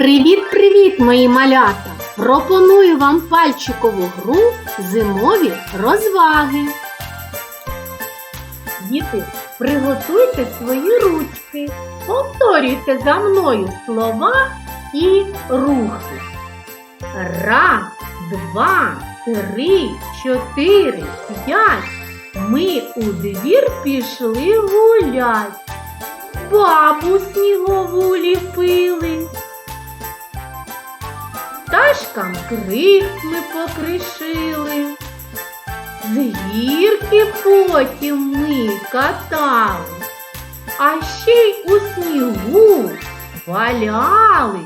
Привіт-привіт, мої малята! Пропоную вам пальчикову гру зимові розваги. Діти, приготуйте свої ручки, повторюйте за мною слова і рухи. Раз, два, три, чотири, п'ять. Ми у двір пішли гулять. Бабу снігову ліпили. Крик ми покришили. З гірки потім ми катали, а ще й у снігу валяли.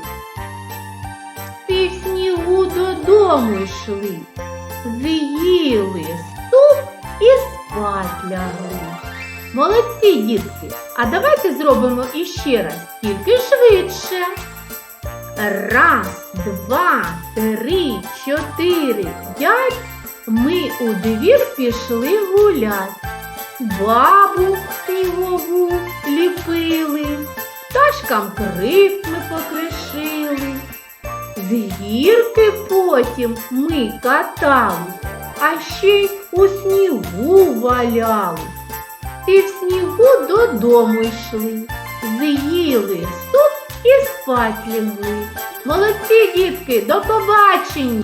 Пів снігу додому йшли, з'їли суп і спать лягли. Молодці, дітки! А давайте зробимо іще раз, тільки швидше. Раз, два, три, чотири, п'ять. Ми у двір пішли гулять. Бабу снігову ліпили, пташкам крик покришили. З гірки потім ми катали, а ще й у снігу валяли. І в снігу додому йшли, з'їли і спать лягли. Молодці, дітки, до побачення!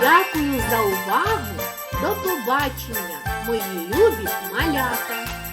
Дякую за увагу. До побачення, мої любі малята!